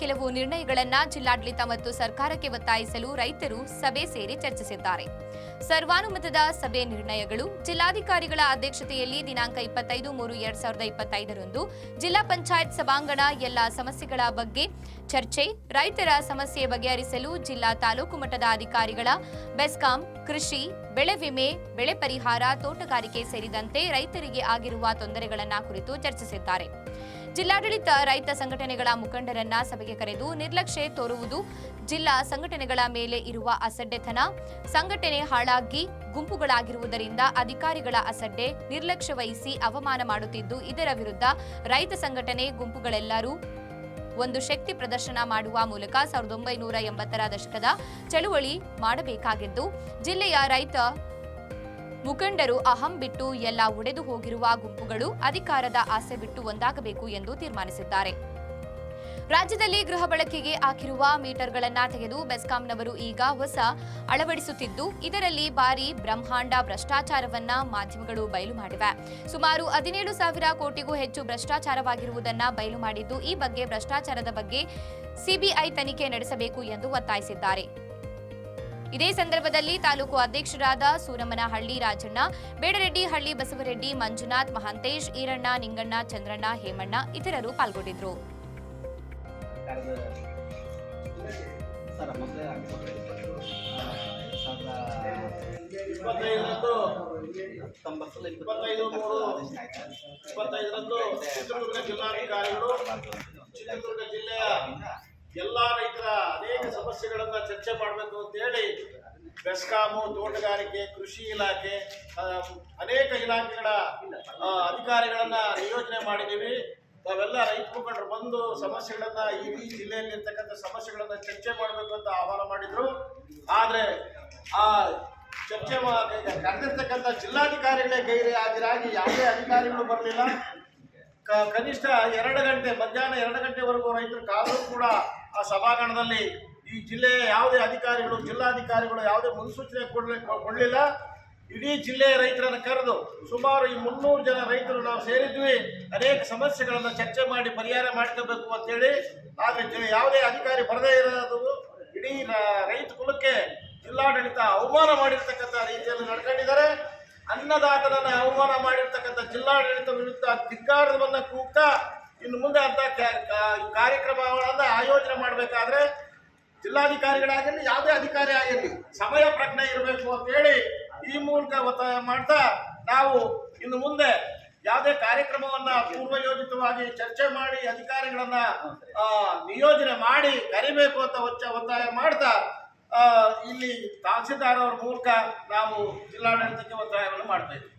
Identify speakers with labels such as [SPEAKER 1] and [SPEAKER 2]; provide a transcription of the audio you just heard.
[SPEAKER 1] ಕೆಲವು ನಿರ್ಣಯಗಳನ್ನ ಜಿಲ್ಲಾಡಳಿತ ಮತ್ತು ಸರ್ಕಾರಕ್ಕೆ ಒತ್ತಾಯಿಸಲು ರೈತರು ಸಭೆ ಸೇರಿ ಚರ್ಚಿಸಿದ್ದಾರೆ. ಸರ್ವಾನುಮತದ ಸಭೆ ನಿರ್ಣಯಗಳು ಜಿಲ್ಲಾಧಿಕಾರಿಗಳ ಅಧ್ಯಕ್ಷತೆಯಲ್ಲಿ ದಿನಾಂಕ ಇಪ್ಪತ್ತೈದು ಮೂರು ಎರಡ್ ಸಾವಿರದ ಇಪ್ಪತ್ತೈದರಂದು ಜಿಲ್ಲಾ ಪಂಚಾಯತ್ ಸಭಾಂಗಣ ಎಲ್ಲ ಸಮಸ್ಯೆಗಳ ಬಗ್ಗೆ ಚರ್ಚೆ, ರೈತರ ಸಮಸ್ಯೆ ಬಗೆಹರಿಸಲು ಜಿಲ್ಲಾ ತಾಲೂಕು ಮಟ್ಟದ ಅಧಿಕಾರಿಗಳ ಬೆಸ್ಕಾಂ, ಕೃಷಿ, ಬೆಳೆ ವಿಮೆ, ಬೆಳೆ ಪರಿಹಾರ, ತೋಟಗಾರಿಕೆ ಸೇರಿದಂತೆ ರೈತರಿಗೆ ಆಗಿರುವ ತೊಂದರೆಗಳನ್ನ ಕುರಿತು ಚರ್ಚಿಸಿದ್ದಾರೆ. ಜಿಲ್ಲಾಡಳಿತ ರೈತ ಸಂಘಟನೆಗಳ ಮುಖಂಡರನ್ನ ಸಭೆಗೆ ಕರೆದು ನಿರ್ಲಕ್ಷ್ಯ ತೋರುವುದು, ಜಿಲ್ಲಾ ಸಂಘಟನೆಗಳ ಮೇಲೆ ಇರುವ ಅಸಡ್ಡೆತನ, ಸಂಘಟನೆ ಹಾಳಾಗಿ ಗುಂಪುಗಳಾಗಿರುವುದರಿಂದ ಅಧಿಕಾರಿಗಳ ಅಸಡ್ಡೆ, ನಿರ್ಲಕ್ಷ್ಯ ವಹಿಸಿ ಅವಮಾನ ಮಾಡುತ್ತಿದ್ದು, ಇದರ ವಿರುದ್ಧ ರೈತ ಸಂಘಟನೆ ಗುಂಪುಗಳೆಲ್ಲರೂ ಒಂದು ಶಕ್ತಿ ಪ್ರದರ್ಶನ ಮಾಡುವ ಮೂಲಕ ಸಾವಿರದ ಒಂಬೈನೂರ ಎಂಬತ್ತರ ದಶಕದ ಚಳುವಳಿ ಮಾಡಬೇಕಾಗಿದ್ದು, ಜಿಲ್ಲೆಯ ರೈತ ಮುಖಂಡರು ಅಹಂ ಬಿಟ್ಟು ಎಲ್ಲ ಒಡೆದು ಹೋಗಿರುವ ಗುಂಪುಗಳು ಅಧಿಕಾರದ ಆಸೆ ಬಿಟ್ಟು ಒಂದಾಗಬೇಕು ಎಂದು ತೀರ್ಮಾನಿಸಿದ್ದಾರೆ. ರಾಜ್ಯದಲ್ಲಿ ಗೃಹ ಬಳಕೆಗೆ ಹಾಕಿರುವ ಮೀಟರ್ಗಳನ್ನು ತೆಗೆದು ಬೆಸ್ಕಾಂನವರು ಈಗ ಹೊಸ ಅಳವಡಿಸುತ್ತಿದ್ದು, ಇದರಲ್ಲಿ ಭಾರಿ ಬ್ರಹ್ಮಾಂಡ ಭ್ರಷ್ಟಾಚಾರವನ್ನ ಮಾಧ್ಯಮಗಳು ಬಯಲು ಮಾಡಿವೆ. ಸುಮಾರು ಹದಿನೇಳು ಸಾವಿರ ಕೋಟಿಗೂ ಹೆಚ್ಚು ಭ್ರಷ್ಟಾಚಾರವಾಗಿರುವುದನ್ನ ಬಯಲು ಮಾಡಿದ್ದು, ಈ ಬಗ್ಗೆ ಭ್ರಷ್ಟಾಚಾರದ ಬಗ್ಗೆ ಸಿಬಿಐ ತನಿಖೆ ನಡೆಸಬೇಕು ಎಂದು ಒತ್ತಾಯಿಸಿದ್ದಾರೆ. ಇದೇ ಸಂದರ್ಭದಲ್ಲಿ ತಾಲೂಕು ಅಧ್ಯಕ್ಷರಾದ ಸೂರಮ್ಮನಹಳ್ಳಿ ರಾಜಣ್ಣ ಬೇಡರೆಡ್ಡಿ ಹಳ್ಳಿ ಬಸವರೆಡ್ಡಿ ಮಂಜುನಾಥ್ ಮಹಾಂತೇಶ್ ಈರಣ್ಣ ನಿಂಗಣ್ಣ ಚಂದ್ರಣ್ಣ ಹೇಮಣ್ಣ ಇತರರು
[SPEAKER 2] ಅನೇಕ ಸಮಸ್ಯೆಗಳನ್ನ ಚರ್ಚೆ ಮಾಡಬೇಕು ಅಂತ ಹೇಳಿ ಬೆಸ್ಕಾಮು, ತೋಟಗಾರಿಕೆ, ಕೃಷಿ ಇಲಾಖೆ ಅನೇಕ ಇಲಾಖೆಗಳ ಅಧಿಕಾರಿಗಳನ್ನ ನಿಯೋಜನೆ ಮಾಡಿದ್ದೀವಿ. ನಾವೆಲ್ಲ ರೈತ ಮುಖಂಡರು ಬಂದು ಸಮಸ್ಯೆಗಳನ್ನ ಇಡೀ ಜಿಲ್ಲೆಯಲ್ಲಿ ಇರ್ತಕ್ಕಂಥ ಸಮಸ್ಯೆಗಳನ್ನ ಚರ್ಚೆ ಮಾಡಬೇಕು ಅಂತ ಆಹ್ವಾನ ಮಾಡಿದ್ರು. ಆದರೆ ಆ ಚರ್ಚೆ ಕರೆದಿರ್ತಕ್ಕಂಥ ಜಿಲ್ಲಾಧಿಕಾರಿಗಳೇ ಗೈರಿ ಹಾಜರಾಗಿ ಯಾವುದೇ ಅಧಿಕಾರಿಗಳು ಬರಲಿಲ್ಲ. ಕನಿಷ್ಠ ಎರಡು ಗಂಟೆ, ಮಧ್ಯಾಹ್ನ ಎರಡು ಗಂಟೆವರೆಗೂ ರೈತರು ಕಾದರೂ ಕೂಡ ಆ ಸಭಾಂಗಣದಲ್ಲಿ ಈ ಜಿಲ್ಲೆಯ ಯಾವುದೇ ಅಧಿಕಾರಿಗಳು, ಜಿಲ್ಲಾಧಿಕಾರಿಗಳು ಯಾವುದೇ ಮುನ್ಸೂಚನೆ ಕೊಡಲಿ ಕೊಡಲಿಲ್ಲ. ಇಡೀ ಜಿಲ್ಲೆಯ ರೈತರನ್ನು ಕರೆದು ಸುಮಾರು ಈ ಮುನ್ನೂರು ಜನ ರೈತರು ನಾವು ಸೇರಿದ್ವಿ. ಅನೇಕ ಸಮಸ್ಯೆಗಳನ್ನು ಚರ್ಚೆ ಮಾಡಿ ಪರಿಹಾರ ಮಾಡ್ಕೋಬೇಕು ಅಂತೇಳಿ ಆದರೆ ಯಾವುದೇ ಅಧಿಕಾರಿ ಬರದೇ ಇರೋದು ಇಡೀ ರೈತ ಕುಲಕ್ಕೆ ಜಿಲ್ಲಾಡಳಿತ ಅವಮಾನ ಮಾಡಿರ್ತಕ್ಕಂಥ ರೀತಿಯಲ್ಲಿ ನಡ್ಕೊಂಡಿದ್ದಾರೆ. ಅನ್ನದಾತನನ್ನು ಅವಮಾನ ಮಾಡಿರ್ತಕ್ಕಂಥ ಜಿಲ್ಲಾಡಳಿತ ವಿರುದ್ಧ ಧಿಕ್ಕಾರವನ್ನು ಕೂಗ್ತಾ ಇನ್ನು ಮುಂದೆ ಅಂತ ಕಾರ್ಯಕ್ರಮಗಳನ್ನ ಆಯೋಜನೆ ಮಾಡಬೇಕಾದ್ರೆ ಜಿಲ್ಲಾಧಿಕಾರಿಗಳಾಗಿರಲಿ ಯಾವುದೇ ಅಧಿಕಾರಿ ಆಗಿರಲಿ, ಸಮಯ ಪ್ರಜ್ಞೆ ಇರಬೇಕು ಅಂತ ಹೇಳಿ ಈ ಮೂಲಕ ಒತ್ತಾಯ ಮಾಡ್ತಾ ನಾವು ಇನ್ನು ಮುಂದೆ ಯಾವುದೇ ಕಾರ್ಯಕ್ರಮವನ್ನ ಪೂರ್ವಯೋಜಿತವಾಗಿ ಚರ್ಚೆ ಮಾಡಿ, ಅಧಿಕಾರಿಗಳನ್ನ ನಿಯೋಜನೆ ಮಾಡಿ, ಕರಿಬೇಕು ಅಂತ ಒಚ್ಚ, ಒತ್ತಾಯ ಮಾಡ್ತಾ ಇಲ್ಲಿ ತಹಸೀಲ್ದಾರ್ ಅವರ ಮೂಲಕ ನಾವು ಜಿಲ್ಲಾಡಳಿತಕ್ಕೆ ಒತ್ತಾಯವನ್ನು ಮಾಡ್ತಾ ಇದ್ದೀವಿ.